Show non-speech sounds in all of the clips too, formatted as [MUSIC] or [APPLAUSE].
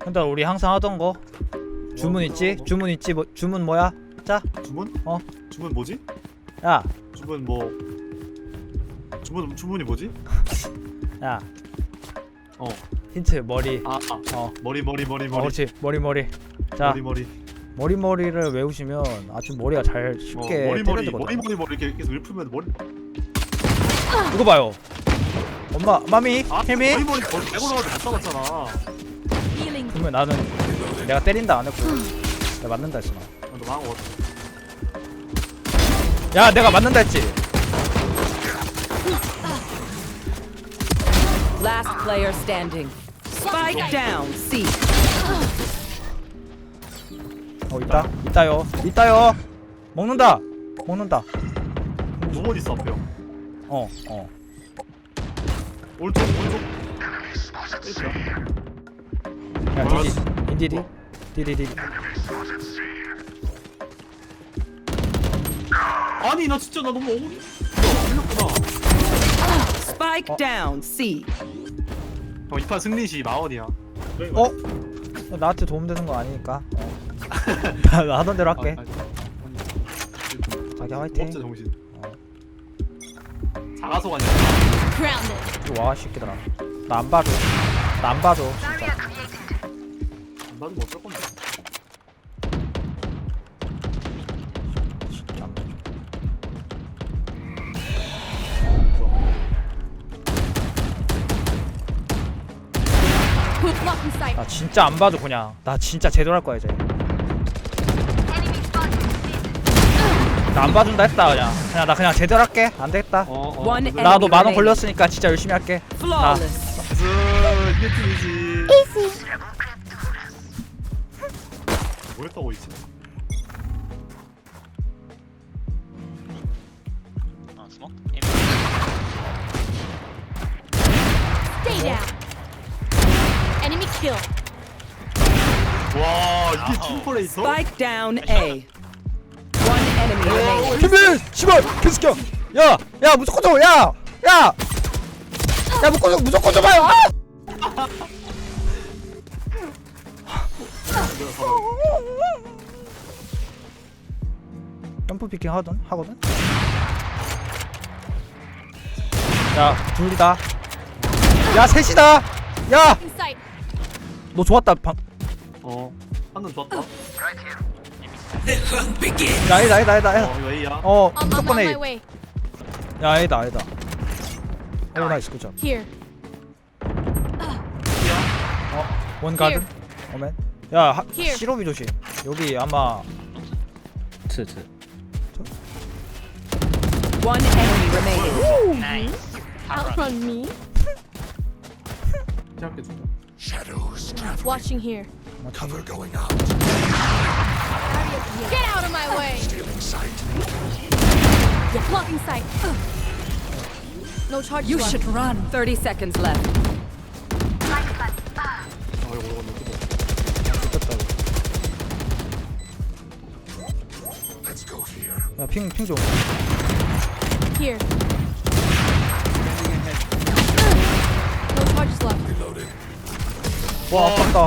근데 우리 항상 하던 거 주문 있지? 주문 있지? 뭐 주문 뭐야? 자, 주문? 어. 주문 뭐지? 야, 주문 뭐 주문 주문이 뭐지? [LAUGHS] 야. 어. 힌트 머리. 아, 아. 어, 머리 머리 머리 어 머리 그렇지. 머리 머리. 자, 머리 머리 머리 머리를 외우시면 아주 머리가 잘 어, 쉽게 머리 머리 때려지거든. 머리 머리 머리 이렇게 계속 읊으면 머리 이거 봐요. 엄마, 마미, 아 혜미. 머리 머리 머리 빼고 안 싸웠잖아 Healing. 그러면 나는 내가 때린다 안 했고 내가 맞는다 했어. 나. 아, 너 망한 거 같아 야, 내가 맞는다 했지. Last player standing. Spike down. C. 어 있다, 있다요, 있다요. 먹는다, 먹는다. 두번 있어 앞에 어, 어. 오른쪽 오른쪽 일자 야, 디디, 인디디, 디디디. 아니 나 진짜 나 너무 야 틀렸구나 Spike down. C. 어, 이판 승리시 마원이야 어? 나한테 도움되는 거 아니니까. 어. 나, [LAUGHS] 나 하던 대로 할게. 아, 아니, 자기 아니, 화이팅. 없자 정신 어. 자가속 아니야 와, 새끼들아. 나 안 봐줘. 나 안 봐줘. 진짜. 안 받으면 어쩔 건데 sight. 나 진짜 안 봐줘 그냥. 나 진짜 제대로 할 거야 이제. 나 안 봐준다 했다 그냥. 그냥 나 그냥 제대로 할게. 안 되겠다. 어, 어, One 나도 만 원. 걸렸으니까 진짜 열심히 할게. Flawless. 나이스 이게 팀이지 뭐 했다고 있지? 어, 스모크? Stay down. Enemy kill. 와 이게 팀플레이터? Spike down. A. One enemy remaining. 김민 씨발 개새끼야. 야, 야 무조건 줘. 야, 야. 야 무조건 줘. 무조건 줘봐요. 아! 점프 피킹 하던 하거든. 야 둘이다. 야 셋이다. 야. 너 좋았다. 방. 어 한번 좋았다 어 야, 얘다, 얘다, 얘다, 얘다. 이거 A야 어, I'm, I'm 무조건 on A. my way. 야, 얘다, 얘다. 오, 나이스, 굿잡. Here. 원 가든. 어맨. 야, 하, Here. 시로비 조심. 여기 아마 트, 트. One enemy remaining. 나이스. Outrun me. 생각해 준다 Watching here. Cover Get out of my way. Yeah, blocking sight. No charge. You left. should run. 30 seconds left. 아 이거 이거 이거 야, 핑, 핑 좀. Here. No charges left. 와, 아깝다.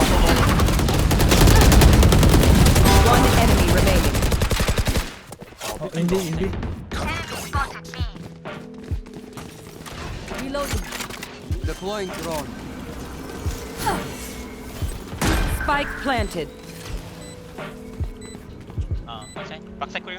One enemy remaining. 어, 인디, 인디. Reloading. Deploying drone. Spike planted. 어, 박사이? 박사이 꿀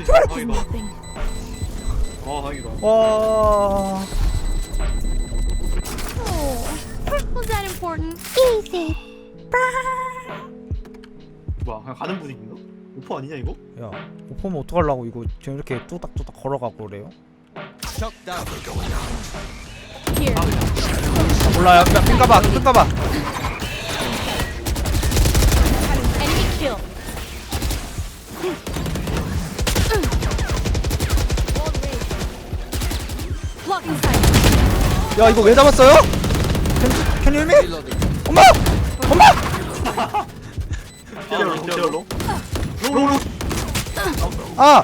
is 다행이다. 아 다행이다 와. Oh, was that important? Easy. 뭐야 그냥 가는 분위기인가? 오퍼 아니냐 이거? 야, 오퍼면 어떡하려고 이거 지금 이렇게 뚜닥뚜닥 걸어가고 그래요? Here. 몰라, 야, 야, 핑 까봐, 핑 까봐. 야 이거 왜 잡았어요? Reloading. 엄마! 엄마! 아!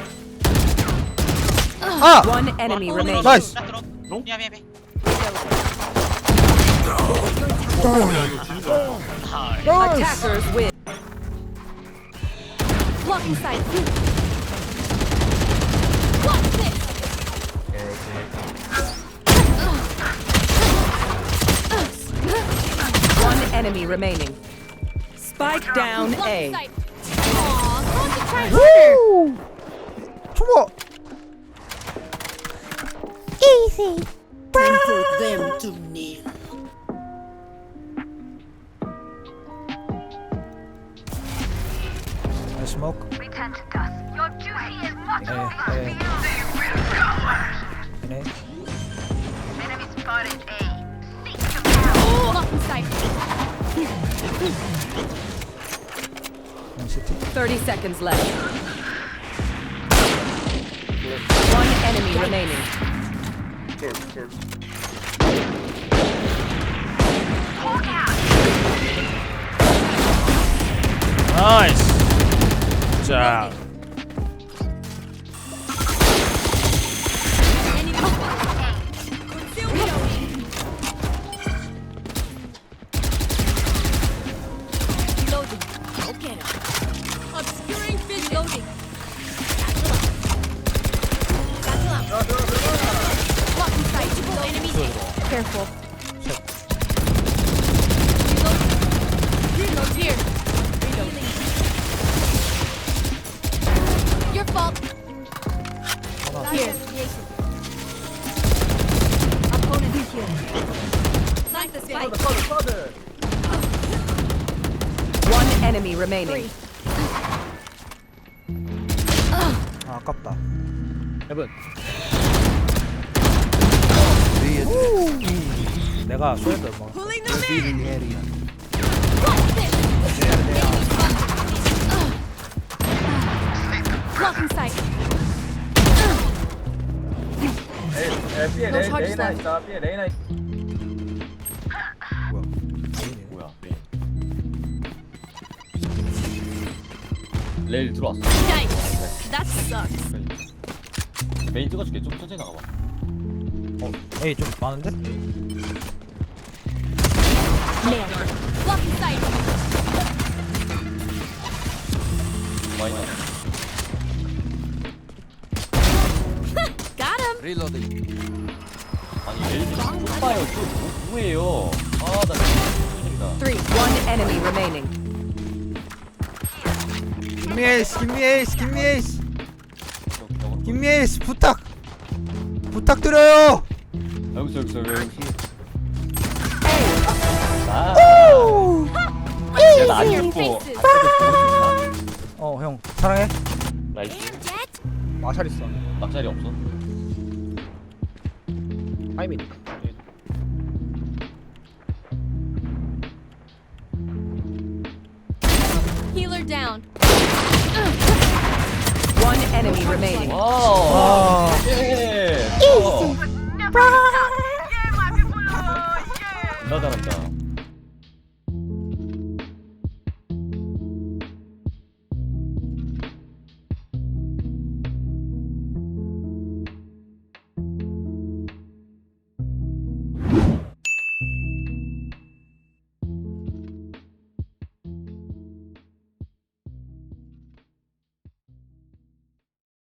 아! One enemy remaining. 나이스! 나 들어. 롱? 미안 미안 미안. 야 이거 지는 줄 알았다 Attackers win. Blocking sight. Block this. One enemy remaining. Spike down A. Woo! What? Easy. Them to kneel. The smoke. Return to dust. Your duty is They will come. Enemy spotted A. Seek to kill. Blocking sight. 양 시티. 30 seconds left. One enemy remaining. 나이스! 자, Reloading. 아, 아깝다. It. 내가 쏘였다, 뭐. Blocking sight. No charges left. 뭐야? 레일 들어왔어. Nice. That sucks. 메인 찍어줄게. 좀 천천히 나가봐. 어, 에이, 좀 많은데? Nailed. Blocking sight. 많이 나. Got him. Reloading. 아니 레일 좀 봐요. 또 뭐예요? 아나 진짜 Three. One enemy remaining. 김미에이스, 김미에이스, 김미에이스, 김미에이스, 부탁! 부탁드려요! 여기서 여기서 여기서. 아. 야나안 죽고. faces. 어, 형, 사랑해. 나이스. 마샬 있어. 막자리 없어. 타이밍. Healer down. One enemy remaining. 와. 아, 예. 어. Oh, yeah. 나 잘한다.